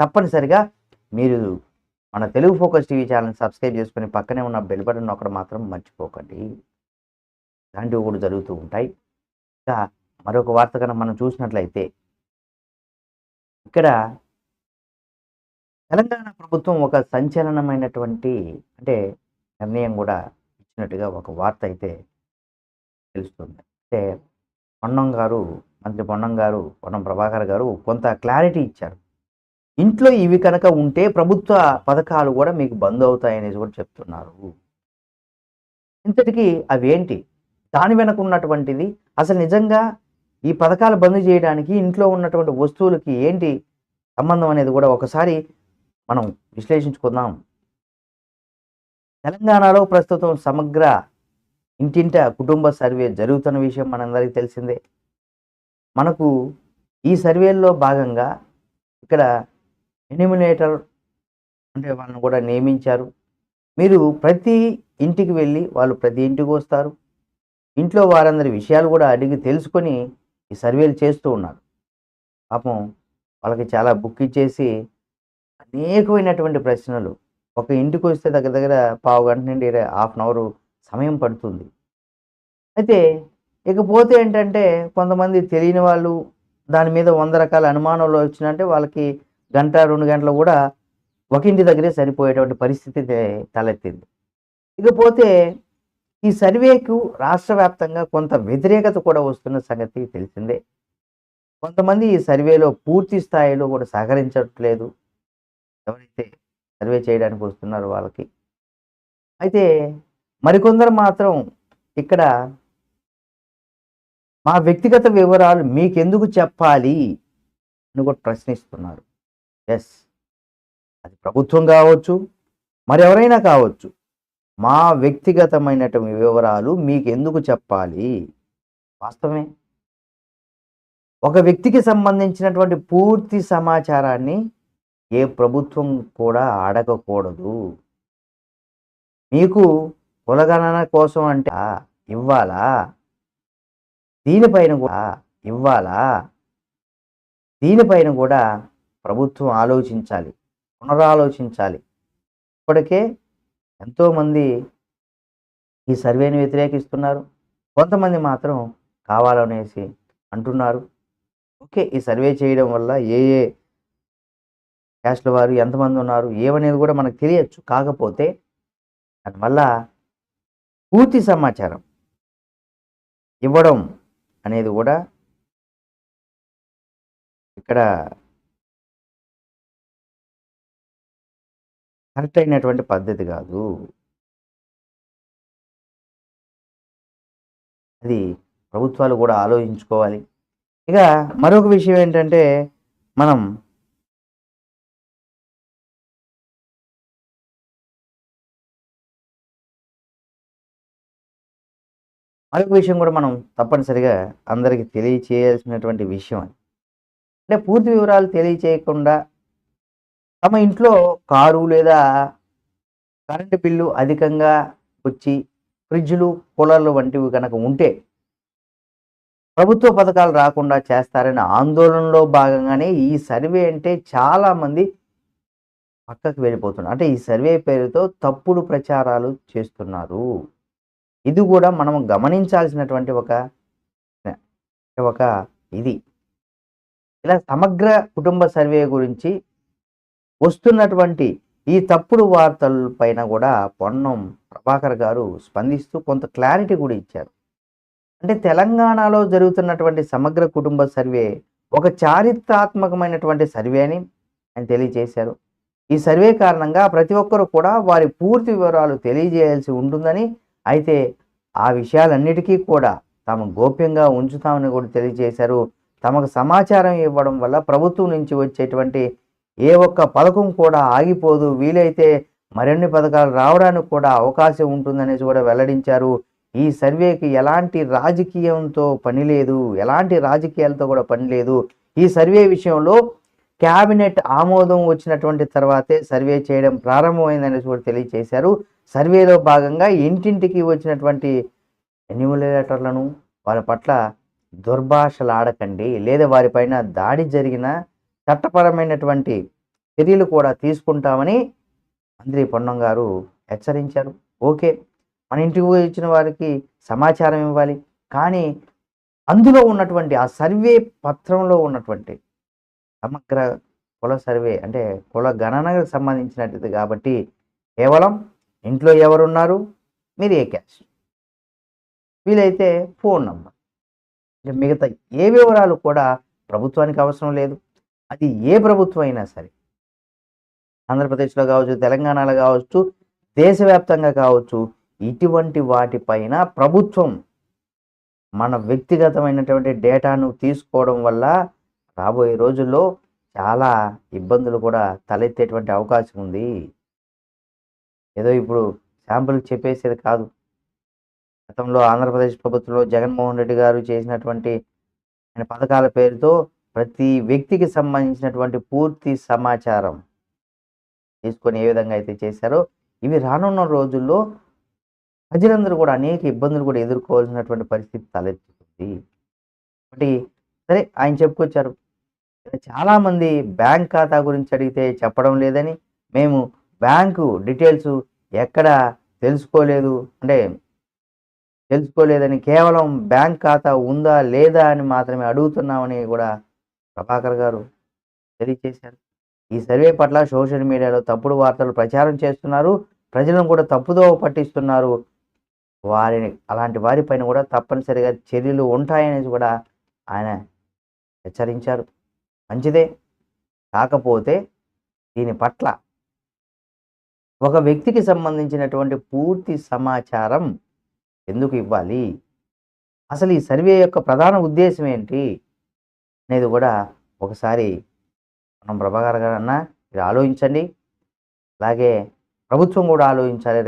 తప్పనిసరిగా మీరు మన Telugu focus TV channel subscribe చేసుకుని పక్కనే ఉన్న బెల్ బటన్ నొక్కడం మాత్రం మర్చిపోకండి. ఇలాంటివి కూడా జరుగుతూ ఉంటాయి. ఇంకా మరొక వార్త కనుక మనం చూసినట్లయితే ఇక్కడ తెలంగాణ ప్రభుత్వం ఒక సంచలనమైనటువంటి అంటే నిర్ణయం కూడా ఇచ్చినట్టుగా ఒక వార్త అయితే తెలుస్తుంది. అంటే పొన్నం గారు మంత్రి పొన్నం గారు పొన్నం ప్రభాకర్ గారు కొంత క్లారిటీ ఇచ్చారు. ఇంట్లో ఇవి కనుక ఉంటే ప్రభుత్వ పథకాలు కూడా మీకు బంద్ అవుతాయనేసి కూడా చెప్తున్నారు. ఇంతటికీ అవేంటి? దాని వెనక ఉన్నటువంటిది. అసలు నిజంగా ఈ పథకాలు బంద్ చేయడానికి ఇంట్లో ఉన్నటువంటి వస్తువులకి ఏంటి సంబంధం అనేది కూడా ఒకసారి మనం విశ్లేషించుకుందాం. తెలంగాణలో ప్రస్తుతం సమగ్ర ఇంటింట కుటుంబ సర్వే జరుగుతున్న విషయం మనందరికీ తెలిసిందే. మనకు ఈ సర్వేల్లో భాగంగా ఇక్కడ ఎనిమినేటర్ అంటే వాళ్ళని కూడా నియమించారు. మీరు ప్రతి ఇంటికి వెళ్ళి వాళ్ళు ప్రతి ఇంటికి వస్తారు. ఇంట్లో వారందరి విషయాలు కూడా అడిగి తెలుసుకొని ఈ సర్వేలు చేస్తూ ఉన్నారు. పాపం వాళ్ళకి చాలా బుక్ ఇచ్చేసి అనేకమైనటువంటి ప్రశ్నలు. ఒక ఇంటికి వస్తే దగ్గర దగ్గర పావు గంట నుండి హాఫ్ అన్ అవర్ సమయం పడుతుంది. అయితే ఇకపోతే ఏంటంటే కొంతమంది తెలియని వాళ్ళు దాని మీద వంద రకాల అనుమానాలు వచ్చినంటే వాళ్ళకి గంట రెండు గంటలు కూడా ఒక ఇంటి దగ్గరే సరిపోయేటువంటి పరిస్థితి తలెత్తింది. ఇకపోతే ఈ సర్వేకు రాష్ట్ర వ్యాప్తంగా కొంత వ్యతిరేకత కూడా వస్తున్న సంగతి తెలిసిందే. కొంతమంది ఈ సర్వేలో పూర్తి స్థాయిలో కూడా సహకరించట్లేదు. ఎవరైతే సర్వే చేయడానికి వస్తున్నారో వాళ్ళకి. అయితే మరికొందరు మాత్రం ఇక్కడ మా వ్యక్తిగత వివరాలు మీకెందుకు చెప్పాలి అని కూడా ప్రశ్నిస్తున్నారు. ఎస్ అది ప్రభుత్వం కావచ్చు మరి ఎవరైనా కావచ్చు. మా వ్యక్తిగతమైనటువంటి వివరాలు మీకు ఎందుకు చెప్పాలి? వాస్తవమే. ఒక వ్యక్తికి సంబంధించినటువంటి పూర్తి సమాచారాన్ని ఏ ప్రభుత్వం కూడా అడగకూడదు మీకు కులగణన కోసం అంటే ఇవ్వాలా? దీనిపైన కూడా ఇవ్వాలా? దీనిపైన కూడా ప్రభుత్వం ఆలోచించాలి పునరాలోచించాలి. ఇప్పటికే ఎంతోమంది ఈ సర్వేని వ్యతిరేకిస్తున్నారు. కొంతమంది మాత్రం కావాలనేసి అంటున్నారు. ఓకే ఈ సర్వే చేయడం వల్ల ఏ ఏ క్యాస్ట్ల వారు ఎంతమంది ఉన్నారు ఏమనేది కూడా మనకు తెలియచ్చు. కాకపోతే దానివల్ల పూర్తి సమాచారం ఇవ్వడం అనేది కూడా ఇక్కడ కరెక్ట్ అయినటువంటి పద్ధతి కాదు. అది ప్రభుత్వాలు కూడా ఆలోచించుకోవాలి. ఇక మరొక విషయం ఏంటంటే మనం మరొక విషయం కూడా మనం తప్పనిసరిగా అందరికీ తెలియచేయాల్సినటువంటి విషయం అది. అంటే పూర్తి వివరాలు తెలియచేయకుండా తమ ఇంట్లో కారు లేదా కరెంటు బిల్లు అధికంగా వచ్చి ఫ్రిడ్జ్లు కూలర్లు వంటివి కనుక ఉంటే ప్రభుత్వ పథకాలు రాకుండా చేస్తారనే ఆందోళనలో భాగంగానే ఈ సర్వే అంటే చాలా మంది పక్కకు వెళ్ళిపోతున్నారు. అంటే ఈ సర్వే పేరుతో తప్పుడు ప్రచారాలు చేస్తున్నారు. ఇది కూడా మనం గమనించాల్సినటువంటి ఒక ఒక ఇది. ఇలా సమగ్ర కుటుంబ సర్వే గురించి వస్తున్నటువంటి ఈ తప్పుడు వార్తల పైన కూడా పొన్నం ప్రభాకర్ గారు స్పందిస్తూ కొంత క్లారిటీ కూడా ఇచ్చారు. అంటే తెలంగాణలో జరుగుతున్నటువంటి సమగ్ర కుటుంబ సర్వే ఒక చారిత్రాత్మకమైనటువంటి సర్వే అని ఆయన తెలియజేశారు. ఈ సర్వే కారణంగా ప్రతి ఒక్కరూ కూడా వారి పూర్తి వివరాలు తెలియజేయాల్సి ఉంటుందని అయితే ఆ విషయాలన్నిటికీ కూడా తాము గోప్యంగా ఉంచుతామని కూడా తెలియజేశారు. తమకు సమాచారం ఇవ్వడం వల్ల ప్రభుత్వం నుంచి వచ్చేటువంటి ఏ ఒక్క పథకం కూడా ఆగిపోదు. వీలైతే మరిన్ని పథకాలు రావడానికి కూడా అవకాశం ఉంటుందనేసి కూడా వెల్లడించారు. ఈ సర్వేకి ఎలాంటి రాజకీయంతో పని లేదు. ఎలాంటి రాజకీయాలతో కూడా పని లేదు. ఈ సర్వే విషయంలో క్యాబినెట్ ఆమోదం వచ్చినటువంటి తర్వాతే సర్వే చేయడం ప్రారంభమైందనేసి కూడా తెలియజేశారు సర్వేలో భాగంగా ఇంటింటికి వచ్చినటువంటి ఎన్యూమరేటర్లను వాళ్ళ పట్ల దుర్భాషలు ఆడకండి లేదా వారిపైన దాడి జరిగిన చట్టపరమైనటువంటి చర్యలు కూడా తీసుకుంటామని మంత్రి పొన్నం గారు హెచ్చరించారు. ఓకే మన ఇంటికి వచ్చిన వారికి సమాచారం ఇవ్వాలి. కానీ అందులో ఉన్నటువంటి ఆ సర్వే పత్రంలో ఉన్నటువంటి సమగ్ర కుల సర్వే అంటే కుల గణనకు సంబంధించినది కాబట్టి కేవలం ఇంట్లో ఎవరున్నారు? మీరు ఏ క్యాష్ వీలైతే ఫోన్ నంబర్. మిగతా ఏ వివరాలు కూడా ప్రభుత్వానికి అవసరం లేదు. అది ఏ ప్రభుత్వం అయినా సరే. ఆంధ్రప్రదేశ్లో కావచ్చు తెలంగాణలో కావచ్చు దేశవ్యాప్తంగా కావచ్చు ఇటువంటి వాటిపైన ప్రభుత్వం మన వ్యక్తిగతమైనటువంటి డేటాను తీసుకోవడం వల్ల రాబోయే రోజుల్లో చాలా ఇబ్బందులు కూడా తలెత్తేటువంటి అవకాశం ఉంది. ఏదో ఇప్పుడు శాంపుల్ చెప్పేసేది కాదు. గతంలో ఆంధ్రప్రదేశ్ ప్రభుత్వంలో జగన్మోహన్ రెడ్డి గారు చేసినటువంటి ఆయన పథకాల పేరుతో ప్రతి వ్యక్తికి సంబంధించినటువంటి పూర్తి సమాచారం తీసుకొని ఏ విధంగా అయితే చేశారో ఇవి రానున్న రోజుల్లో ప్రజలందరూ కూడా అనేక ఇబ్బందులు కూడా ఎదుర్కోవాల్సినటువంటి పరిస్థితి తలెత్తుతుంది. ఒకటి సరే ఆయన చెప్పుకొచ్చారు. చాలామంది బ్యాంక్ ఖాతా గురించి అడిగితే చెప్పడం లేదని మేము బ్యాంకు డీటెయిల్స్ ఎక్కడ తెలుసుకోలేదు అంటే తెలుసుకోలేదని కేవలం బ్యాంక్ ఖాతా ఉందా లేదా అని మాత్రమే అడుగుతున్నామని కూడా ప్రభాకర్ గారు తెలియజేశారు. ఈ సర్వే పట్ల సోషల్ మీడియాలో తప్పుడు వార్తలు ప్రచారం చేస్తున్నారు. ప్రజలను కూడా తప్పుదోవ పట్టిస్తున్నారు. వారిని అలాంటి వారిపైన కూడా తప్పనిసరిగా చర్యలు ఉంటాయనేసి కూడా ఆయన హెచ్చరించారు. మంచిదే. కాకపోతే దీని పట్ల ఒక వ్యక్తికి సంబంధించినటువంటి పూర్తి సమాచారం ఎందుకు ఇవ్వాలి? అసలు ఈ సర్వే యొక్క ప్రధాన ఉద్దేశం ఏంటి? అనేది కూడా ఒకసారి మనం ప్రభాకర్ గారు అన్న ఇది ఆలోచించండి. అలాగే ప్రభుత్వం కూడా ఆలోచించాలి.